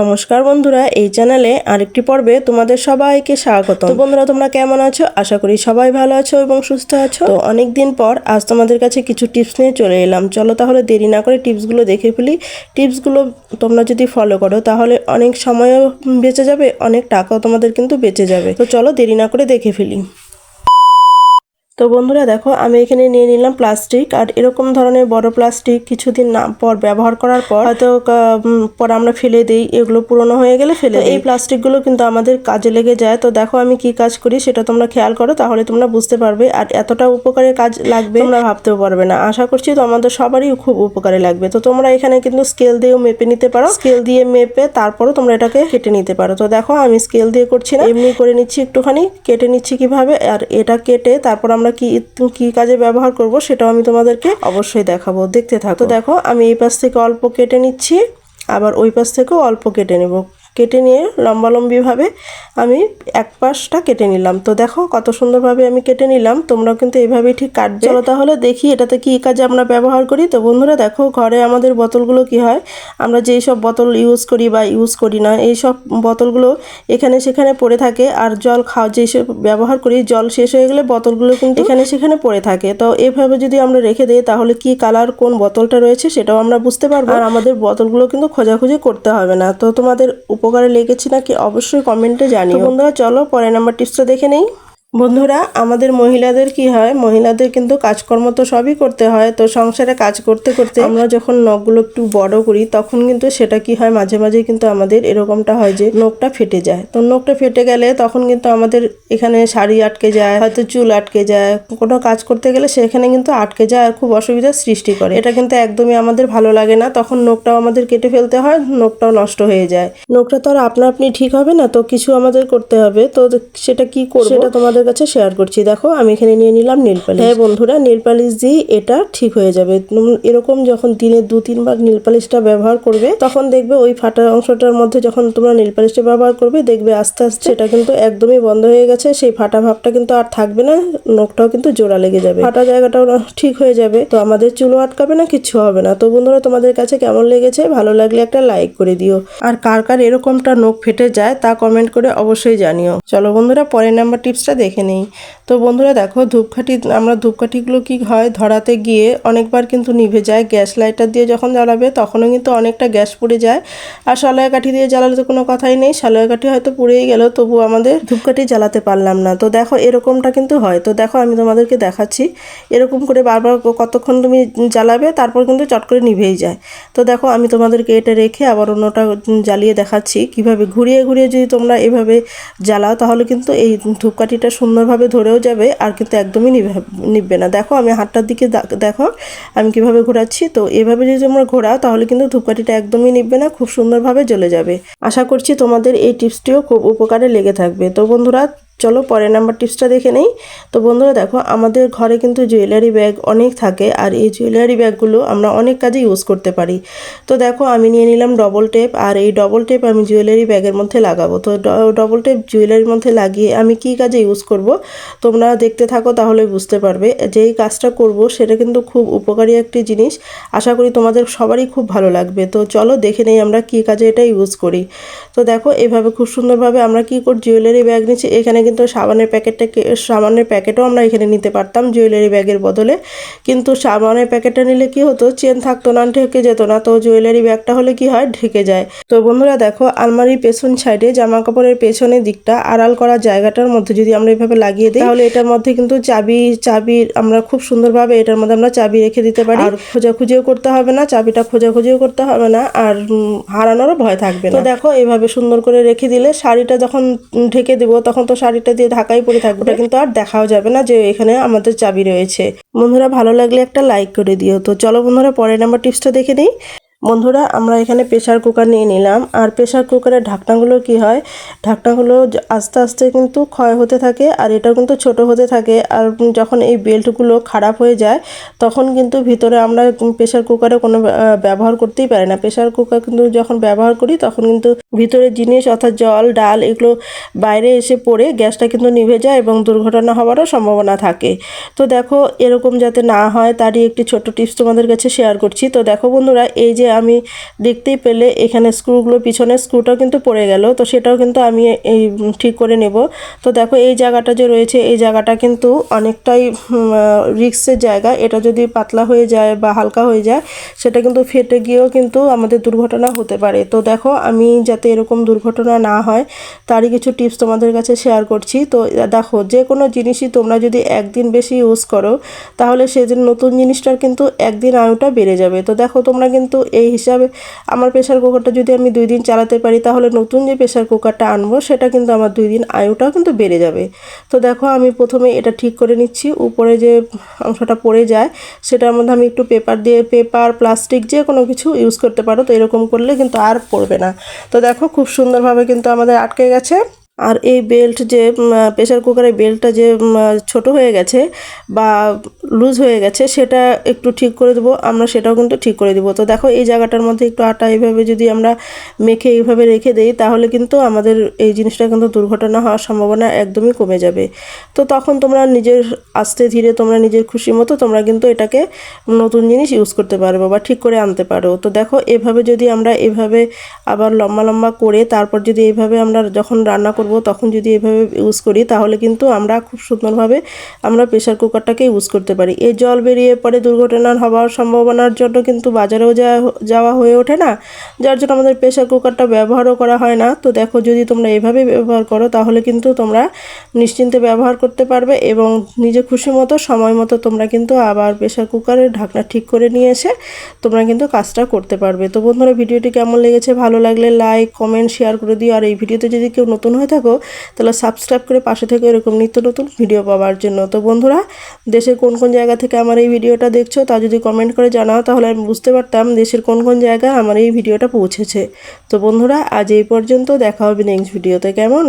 নমস্কার বন্ধুরা, এই চ্যানেলে আরেকটি পর্বে তোমাদের সবাইকে স্বাগত বন্ধুরা, তোমরা কেমন আছো? আশা করি সবাই ভালো আছো এবং সুস্থ আছো। তো অনেক দিন পর আজ তোমাদের কাছে কিছু টিপস নিয়ে চলে এলাম। চলো তাহলে দেরি না করে টিপসগুলো দেখে ফেলি। টিপসগুলো তোমরা যদি ফলো করো, তাহলে অনেক সময়ও বেঁচে যাবে, অনেক টাকাও তোমাদের কিন্তু বেঁচে যাবে। তো চলো দেরি না করে দেখে ফেলি। তো বন্ধুরা দেখো আমি এখানে নিয়ে নিলাম প্লাস্টিক। আর এরকম ধরনের বড় প্লাস্টিক কিছুদিন না পর ব্যবহার করার পর হয়তো পর আমরা ফেলে দিই এগুলো পুরনো হয়ে গেলে ফেলে এই প্লাস্টিকগুলো কিন্তু আমাদের কাজে লেগে যায়। তো দেখো আমি কি কাজ করি সেটা তোমরা খেয়াল করো তাহলে তোমরা বুঝতে পারবে। আর এতটা উপকারে কাজ লাগবে তোমরা ভাবতেও পারবে না। আশা করছি তো আমাদের সবারই খুব উপকারে লাগবে। তো তোমরা এখানে কিন্তু স্কেল দিয়েও মেপে নিতে পারো। স্কেল দিয়ে মেপে তারপরও তোমরা এটাকে কেটে নিতে পারো। তো দেখো আমি স্কেল দিয়ে করছি না। এমনি করে নিচ্ছি একটুখানি কেটে নিচ্ছি কীভাবে আর এটা কেটে তারপর আমরা কি কি কাজে ব্যবহার করব সেটাও আমি তোমাদেরকে অবশ্যই দেখাবো। দেখতে থাকো। দেখো, আমি এই পাশ থেকে অল্প কেটে নিচ্ছি, আবার ওই পাশ থেকেও অল্প কেটে নেব। কেটে নিয়ে লম্বালম্বিভাবে আমি এক পাশটা কেটে নিলাম। তো দেখো কত সুন্দরভাবে আমি কেটে নিলাম। তোমরাও কিন্তু এইভাবেই ঠিক কাটবে। চলো তাহলে দেখি এটাতে কী কাজে আমরা ব্যবহার করি। তো বন্ধুরা দেখো ঘরে আমাদের বোতলগুলো কি হয়? আমরা যেই সব বোতল ইউজ করি বা ইউজ করি না, এই সব বোতলগুলো এখানে সেখানে পড়ে থাকে। আর জল খাওয়া যেই সব ব্যবহার করি, জল শেষ হয়ে গেলে বোতলগুলো কিন্তু এখানে সেখানে পড়ে থাকে। তো এভাবে যদি আমরা রেখে দিই, তাহলে কি কালার কোন বোতলটা রয়েছে সেটাও আমরা বুঝতে পারব। আর আমাদের বোতলগুলো কিন্তু খোঁজাখুঁজি করতে হবে না। তো তোমাদের উপকারে লেগেছে নাকি অবশ্যই কমেন্টে জানিও। বন্ধুরা চলো পরের নাম্বার টিপসটা দেখে নেই। বন্ধুরা, আমাদের মহিলাদের কি হয়? মহিলাদের কিন্তু কাজকর্ম তো সবই করতে হয়। তো সংসারে কাজ করতে করতে আমরা যখন নখগুলো একটু বড় করি, তখন কিন্তু সেটা কি হয়? মাঝে মাঝে কিন্তু আমাদের এরকমটা হয় যে নখটা ফেটে যায়। তো নখটা ফেটে গেলে তখন কিন্তু আমাদের এখানে শাড়ি আটকে যায়, হয়তো চুল আটকে যায়। কোনো কাজ করতে গেলে সেখানে কিন্তু আটকে যায় আর খুব অসুবিধার সৃষ্টি করে। এটা কিন্তু একদমই আমাদের ভালো লাগে না। তখন নখটাও আমাদের কেটে ফেলতে হয়, নখটাও নষ্ট হয়ে যায়। নখটা তো আর আপনা আপনি ঠিক হবে না, তো কিছু আমাদের করতে হবে। তো সেটা কি করব? সেটা তোমাদের কাছে শেয়ার করছি। দেখো, আমি এখানে নিয়ে নিলাম নীল পালিশ হ্যাঁ বন্ধুরা নীল পালিশ দিয়ে এটা ঠিক হয়ে যাবে। এরকম যখন দিনে দু, তিনবার নীল পালিশটা ব্যবহার করবে, তখন দেখবে ওই ফাটা অংশটার মধ্যে যখন তোমরা নীল পালিশটা ব্যবহার করবে, দেখবে আস্তে আস্তে সেটা কিন্তু একদমই বন্ধ হয়ে গেছে। সেই ফাটা ভাবটা কিন্তু আর থাকবে না, নখটাও কিন্তু জোড়া লেগে যাবে। ফাটা জায়গাটাও ঠিক হয়ে যাবে। তো আমাদের চুলও আটকাবে না কিছু হবে না। তো বন্ধুরা, তোমাদের কাছে কেমন লেগেছে? ভালো লাগলে একটা লাইক করে দিও। আর কার কার এরকমটা নখ ফেটে যায়, তা কমেন্ট করে অবশ্যই জানিও। চলো বন্ধুরা, পরের নাম্বার টিপসটা দেখে নেই। তো বন্ধুরা দেখো, ধূপকাঠি, আমরা ধূপকাঠিগুলো কি হয়, ধরাতে গিয়ে অনেকবার কিন্তু নিভে যায়। গ্যাস লাইটার দিয়ে যখন জ্বালাবে, তখনও কিন্তু অনেকটা গ্যাস পুড়ে যায়। আর সলয় কাঠি দিয়ে জ্বালালে তো কোনো কথাই নেই। সলয় কাঠি হয়তো পুড়েই গেল তবু আমাদের ধূপকাঠি জ্বালাতে পারলাম না। তো দেখো, এরকমটা কিন্তু হয়। তো দেখো, আমি তোমাদেরকে দেখাচ্ছি। এরকম করে বারবার কতক্ষণ তুমি জ্বালাবে, তারপর কিন্তু চট করে নিভেই যায়। তো দেখো, আমি তোমাদেরকে এটা রেখে আবার অন্যটা জ্বালিয়ে দেখাচ্ছি। কীভাবে ঘুরিয়ে ঘুরিয়ে যদি তোমরা এভাবে জ্বালাও, তাহলে কিন্তু এই ধূপকাঠিটা সুন্দরভাবে ধরেও যাবে আর কিন্তু একদমই নিবে না। দেখো, আমি হাতটার দিকে দেখো, আমি কীভাবে ঘোরাচ্ছি। তো এভাবে যদি তোমরা ঘোরাও, তাহলে কিন্তু ধূপকাঠিটা একদমই নিবে না, খুব সুন্দরভাবে জ্বলে যাবে। আশা করছি তোমাদের এই টিপসটিও খুব উপকারে লেগে থাকবে। তো বন্ধুরা চলো পরের নাম্বার টিপসটা দেখে নেই। তো বন্ধুরা দেখো, আমাদের ঘরে কিন্তু জুয়েলারি ব্যাগ অনেক থাকে আর এই জুয়েলারি ব্যাগগুলো আমরা অনেক কাজে ইউজ করতে পারি। তো দেখো, আমি নিয়ে নিলাম ডবল টেপ আর এই ডবল টেপ আমি জুয়েলারি ব্যাগের মধ্যে লাগাবো। তো ডবল টেপ জুয়েলারির মধ্যে লাগিয়ে আমি কি কাজে ইউজ করব? তোমরা দেখতে থাকো, তাহলে বুঝতে পারবে। যেই কাজটা করব, সেটা কিন্তু খুব উপকারী একটি জিনিস। আশা করি তোমাদের সবারই খুব ভালো লাগবে। তো চলো দেখে নেই আমরা কি কাজে এটা ইউজ করি। তো দেখো, এভাবে খুব সুন্দরভাবে আমরা কি করি জুয়েলারি ব্যাগ নিচ্ছি, এখানে কিন্তু সাবানের প্যাকেটটাকে সাবানের প্যাকেটও আমরা এখানে নিতে পারতাম জুয়েলারি ব্যাগের বদলে। কিন্তু সাবানের প্যাকেটটা নিলে কি হতো? চেন থাকতো না ঢেকে যেত না। তো জুয়েলারি ব্যাগটা হলে কি হয়? ঢেকে যায়। তো বন্ধুরা দেখো আলমারির পেছন সাইডে জামা কাপড়ের পেছনের দিকটা আড়াল করা জায়গাটার মধ্যে যদি আমরা এভাবে লাগিয়ে দিই তাহলে এটার মধ্যে কিন্তু চাবি চাবি আমরা খুব সুন্দরভাবে এটার মধ্যে আমরা চাবি রেখে দিতে পারি। আর খোঁজাখুঁজিও করতে হবে না চাবিটা খোঁজাখুঁজিও করতে হবে না আর হারানোরও ভয় থাকবে না। তো দেখো এভাবে সুন্দর করে রেখে দিলে শাড়িটা যখন ঢেকে দেবো তখন তো শাড়িটা দিয়ে ঢাকাই পরে থাকবে, ওটা কিন্তু আর দেখাও যাবে না যে এখানে আমাদের চাবি রয়েছে। বন্ধুরা, ভালো লাগলে একটা লাইক করে দিও। তো চলো বন্ধুরা, পরের নাম্বার টিপসটা দেখে নিই। বন্ধুরা, আমরা এখানে প্রেশার কুকার নিয়ে নিলাম। আর প্রেশার কুকারের ঢাকনাগুলো কি হয়? ঢাকনাগুলো আস্তে আস্তে কিন্তু ক্ষয় হতে থাকে, আর এটাও কিন্তু ছোট হতে থাকে। আর যখন এই বেল্টগুলো খারাপ হয়ে যায়, তখন কিন্তু ভিতরে আমরা প্রেশার কুকারে কোনো ব্যবহার করতেই পারি না। প্রেশার কুকার কিন্তু যখন ব্যবহার করি, তখন কিন্তু ভিতরে জিনিস অর্থাৎ জল, ডাল এগুলো বাইরে এসে পড়ে গ্যাসটা কিন্তু নিভে যায় এবং দুর্ঘটনা হওয়ারও সম্ভাবনা থাকে। তো দেখো, এরকম যাতে না হয়, তারই একটি ছোট টিপস তোমাদের কাছে শেয়ার করছি। তো দেখো বন্ধুরা, এই যে আমি দেখতেই পেলে এখানে স্ক্রুগুলো পিছনে স্ক্রুটাও কিন্তু পড়ে গেল। তো সেটাও কিন্তু আমি এই ঠিক করে নেব। তো দেখো এই জায়গাটা যে রয়েছে, এই জায়গাটা কিন্তু অনেকটাই রিক্সের জায়গা। এটা যদি পাতলা হয়ে যায় বা হালকা হয়ে যায়, সেটা কিন্তু ফেটে গিয়েও কিন্তু আমাদের দুর্ঘটনা হতে পারে। তো দেখো আমি যাতে এরকম দুর্ঘটনা না হয়, তারই কিছু টিপস তোমাদের কাছে শেয়ার করছি। তো দেখো যে কোনো জিনিসই তোমরা যদি একদিন বেশি ইউজ করো, তাহলে সেদিন নতুন জিনিসটার কিন্তু একদিন আয়ুটা বেড়ে যাবে। তো দেখো তোমরা কিন্তু এই হিসাবে আমার প্রেশার কুকারটা যদি আমি দুই দিন চালাতে পারি, তাহলে নতুন যে প্রেশার কুকারটা আনব, সেটা কিন্তু আমার দুই দিন আয়ুটাও কিন্তু বেড়ে যাবে। তো দেখো, আমি প্রথমে এটা ঠিক করে নিচ্ছি। উপরে যে অংশটা পড়ে যায়, সেটার মধ্যে আমি একটু পেপার দিয়ে, পেপার, প্লাস্টিক যে কোনো কিছু ইউজ করতে পারো। তো এরকম করলে কিন্তু আর পড়বে না। তো দেখো, খুব সুন্দরভাবে কিন্তু আমাদের আটকে গেছে। আর এই বেল্ট যে প্রেশার কুকারের বেল্টটা যে ছোট হয়ে গেছে বা লুজ হয়ে গেছে, সেটা একটু ঠিক করে দেবো, আমরা সেটাও কিন্তু ঠিক করে দেবো। তো দেখো, এই জায়গাটার মধ্যে একটু আটা এইভাবে যদি আমরা মেখে এইভাবে রেখে দেই, তাহলে কিন্তু আমাদের এই জিনিসটা কিন্তু দুর্ঘটনা হওয়ার সম্ভাবনা একদমই কমে যাবে। তো তখন তোমরা নিজের আস্তে ধীরে, তোমরা নিজের খুশি মতো তোমরা কিন্তু এটাকে নতুন জিনিস ইউজ করতে পারব বা ঠিক করে আনতে পারো। তো দেখো, এভাবে যদি আমরা এভাবে আবার লম্বা লম্বা করে, তারপর যদি এইভাবে আমরা যখন রান্না করব, তখন যদি এভাবে ইউজ করি, তাহলে কিন্তু আমরা খুব সুন্দরভাবে আমরা প্রেশার কুকারটাকে ইউজ করতে পারি। এই জল বেরিয়ে পরে দুর্ঘটনার হওয়ার সম্ভাবনার জন্য কিন্তু বাজারেও যাওয়া হয়ে ওঠে না। যার জন্য আমাদের প্রেশার কুকারটা ব্যবহারও করা হয় না। তো দেখো, যদি তোমরা এভাবে ব্যবহার করো, তাহলে কিন্তু তোমরা নিশ্চিন্তে ব্যবহার করতে পারবে এবং নিজে খুশি মতো, সময় মতো তোমরা কিন্তু আবার প্রেশার কুকারের ঢাকনা ঠিক করে নিয়ে এসে তোমরা কিন্তু কাজটা করতে পারবে। তো বন্ধুরা, ভিডিওটি কেমন লেগেছে? ভালো লাগলে লাইক, কমেন্ট, শেয়ার করে দিও। আর এই ভিডিওতে যদি কেউ নতুন হয়ে থাকো, তাহলে সাবস্ক্রাইব করে পাশে থেকে এরকম নিত্য নতুন ভিডিও পাওয়ার জন্য। তো বন্ধুরা দেশের কোন কোন জায়গা থেকে আমার এই ভিডিওটা দেখছ তা যদি কমেন্ট করে জানাও, তাহলে আমি বুঝতে পারতাম দেশের কোন কোন জায়গায় আমার এই ভিডিওটা পৌঁছেছে। তো বন্ধুরা, আজ এই পর্যন্ত দেখা হবে নেক্সট ভিডিওতে কেমন?